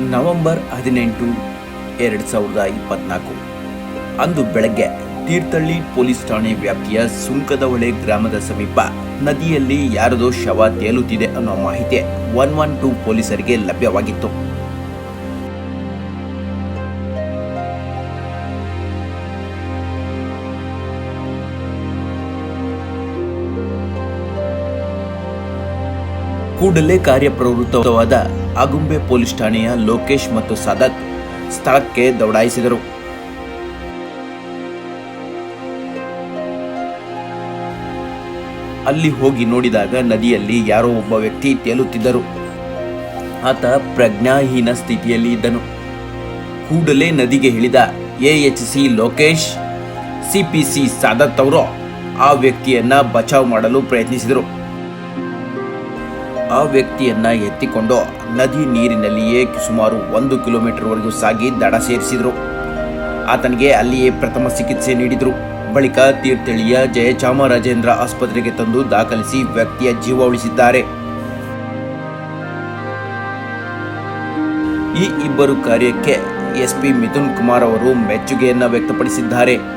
November ಹದಿನೆಂಟು ಎರಡು ಸಾವಿರದ ಇಪ್ಪತ್ನಾಲ್ಕು. ಅಂದು ಬೆಳಗ್ಗೆ ತೀರ್ಥಹಳ್ಳಿ ಪೊಲೀಸ್ ಠಾಣೆ ವ್ಯಾಪ್ತಿಯ ಸುಂಕದಹೊಳೆ ಗ್ರಾಮದ ಸಮೀಪ ನದಿಯಲ್ಲಿ ಯಾರದೋ ಶವ ತೇಲುತ್ತಿದೆ ಅನ್ನೋ ಮಾಹಿತಿ ಒನ್ ಒನ್ ಟೂ ಪೊಲೀಸರಿಗೆ ಲಭ್ಯವಾಗಿತ್ತು. ಕೂಡಲೇ ಕಾರ್ಯಪ್ರವೃತ್ತವಾದ ಆಗುಂಬೆ ಪೊಲೀಸ್ ಠಾಣೆಯ ಲೋಕೇಶ್ ಮತ್ತು ಸದತ್ ಸ್ಥಳಕ್ಕೆ ದೌಡಾಯಿಸಿದರು. ಅಲ್ಲಿ ಹೋಗಿ ನೋಡಿದಾಗ ನದಿಯಲ್ಲಿ ಯಾರೋ ಒಬ್ಬ ವ್ಯಕ್ತಿ ತೇಲುತ್ತಿದ್ದರು. ಆತ ಪ್ರಜ್ಞಾಹೀನ ಸ್ಥಿತಿಯಲ್ಲಿ ಇದ್ದನು. ಕೂಡಲೇ ನದಿಗೆ ಇಳಿದ H C Lokesh CPC Sadath ಅವರು ಆ ವ್ಯಕ್ತಿಯನ್ನ ಬಚಾವ್ ಮಾಡಲು ಪ್ರಯತ್ನಿಸಿದರು. ಆ ವ್ಯಕ್ತಿಯನ್ನ ಎತ್ತಿಕೊಂಡು ನದಿ ನೀರಿನಲ್ಲಿಯೇ ಸುಮಾರು ಒಂದು ಕಿಲೋಮೀಟರ್ವರೆಗೂ ಸಾಗಿ ದಡ ಸೇರಿಸಿದರು. ಆತನಿಗೆ ಅಲ್ಲಿಯೇ ಪ್ರಥಮ ಚಿಕಿತ್ಸೆ ನೀಡಿದರು. ಬಳಿಕ ತೀರ್ಥಹಳ್ಳಿಯ ಜಯಚಾಮರಾಜೇಂದ್ರ ಆಸ್ಪತ್ರೆಗೆ ತಂದು ದಾಖಲಿಸಿ ವ್ಯಕ್ತಿಯ ಜೀವ ಉಳಿಸಿದ್ದಾರೆ. ಈ ಇಬ್ಬರು ಕಾರ್ಯಕ್ಕೆ ಎಸ್ಪಿ ಮಿಥುನ್ ಕುಮಾರ್ ಅವರು ಮೆಚ್ಚುಗೆಯನ್ನ ವ್ಯಕ್ತಪಡಿಸಿದ್ದಾರೆ.